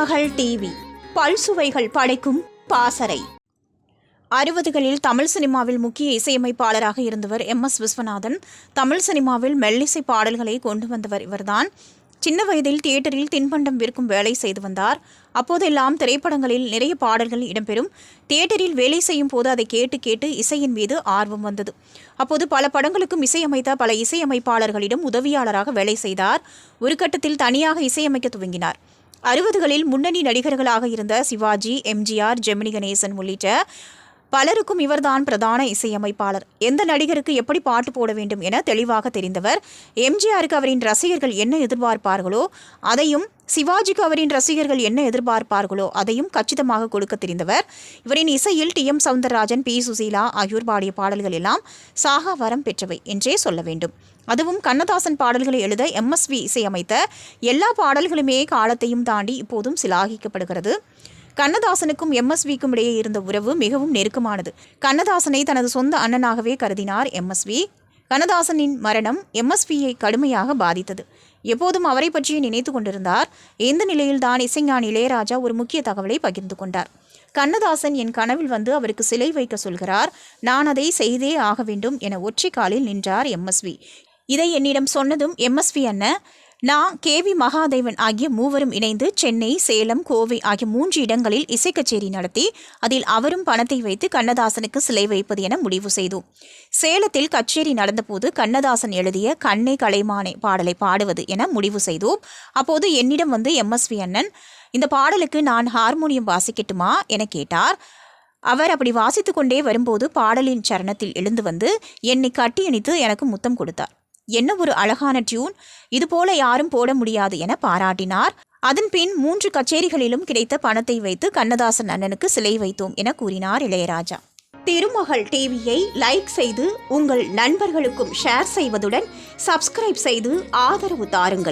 மகள் டிவி. பல்சுவைகள் படைக்கும் பாசறை. அறுபதுகளில் தமிழ் சினிமாவில் முக்கிய இசையமைப்பாளராக இருந்தவர் எம். எஸ். விஸ்வநாதன். தமிழ் சினிமாவில் மெல்லிசை பாடல்களை கொண்டு வந்தவர் இவர்தான். சின்ன வயதில் தியேட்டரில் தின்பண்டம் விற்கும் வேலை செய்து வந்தார். அப்போதெல்லாம் திரைப்படங்களில் நிறைய பாடல்கள் இடம்பெறும். தியேட்டரில் வேலை செய்யும் போது அதை கேட்டு கேட்டு இசையின் மீது ஆர்வம் வந்தது. அப்போது பல படங்களுக்கும் இசையமைத்த பல இசையமைப்பாளர்களிடம் உதவியாளராக வேலை செய்தார். ஒரு கட்டத்தில் தனியாக இசையமைக்க துவங்கினார். அறுபதுகளில் முன்னணி நடிகர்களாக இருந்த சிவாஜி எம்ஜிஆர் ஜெமினி கணேசன் உள்ளிட்ட பலருக்கும் இவர்தான் பிரதான இசையமைப்பாளர். எந்த நடிகருக்கு எப்படி பாட்டு போட வேண்டும் என தெளிவாக தெரிந்தவர். எம்ஜிஆருக்கு அவரின் ரசிகர்கள் என்ன எதிர்பார்ப்பார்களோ அதையும் சிவாஜிக்கு அவரின் ரசிகர்கள் என்ன எதிர்பார்ப்பார்களோ அதையும் கச்சிதமாக கொடுக்க தெரிந்தவர். இவரின் இசையில் T. M. Soundararajan P. Susheela ஆகியோர் பாடிய பாடல்கள் எல்லாம் சாகா வரம் பெற்றவை என்றே சொல்ல வேண்டும். அதுவும் கண்ணதாசன் பாடல்களை எழுத எம்எஸ்வி இசையமைத்த எல்லா பாடல்களுமே காலத்தையும் தாண்டி இப்போதும் சிலாகிக்கப்படுகிறது. கண்ணதாசனுக்கும் எம்எஸ்விக்கும் இடையே இருந்த உறவு மிகவும் நெருக்கமானது. கண்ணதாசனை தனது சொந்த அண்ணனாகவே கருதினார் எம்எஸ்வி. கண்ணதாசனின் மரணம் எம்எஸ்பியை கடுமையாக பாதித்தது. எப்போதும் அவரை பற்றியே நினைத்து கொண்டிருந்தார். இந்த நிலையில்தான் இசைஞானி இளையராஜா ஒரு முக்கிய தகவலை பகிர்ந்து கொண்டார். கண்ணதாசன் என் கனவில் வந்து அவருக்கு சிலை வைக்க சொல்கிறார். நான் அதை செய்தே ஆக வேண்டும் என ஒற்றை காலில் நின்றார் எம்எஸ்வி. இதை என்னிடம் சொன்னதும் எம்எஸ்வி அண்ணன் நான் கேவி மகாதேவன் ஆகிய மூவரும் இணைந்து சென்னை சேலம் கோவை ஆகிய மூன்று இடங்களில் இசை கச்சேரி நடத்தி அதில் அவரும் பணத்தை வைத்து கண்ணதாசனுக்கு சிலை வைப்பது என முடிவு செய்தோம் சேலத்தில் கச்சேரி நடந்தபோது கண்ணதாசன் எழுதிய கண்ணை கலைமானே பாடலை பாடுவது என முடிவு செய்தோம் அப்போது என்னிடம் வந்து எம்எஸ்வி அண்ணன் இந்த பாடலுக்கு நான் ஹார்மோனியம் வாசிக்கட்டுமா என கேட்டார். அவர் அப்படி வாசித்து கொண்டே வரும்போது பாடலின் சரணத்தில் எழுந்து வந்து என்னை கட்டி அணித்து எனக்கு முத்தம் கொடுத்தார். என்ன ஒரு அழகான டியூன்? இதுபோல யாரும் போட முடியாது என பாராட்டினார். அதன்பின் மூன்று கச்சேரிகளிலும் கிடைத்த பணத்தை வைத்து கண்ணதாசன் அண்ணனுக்கு சிலை வைத்தோம் என கூறினார் இளையராஜா. திருமகள் டிவியை லைக் செய்து உங்கள் நண்பர்களுக்கும் ஷேர் செய்வதுடன் சப்ஸ்கிரைப் செய்து ஆதரவு தாருங்கள்.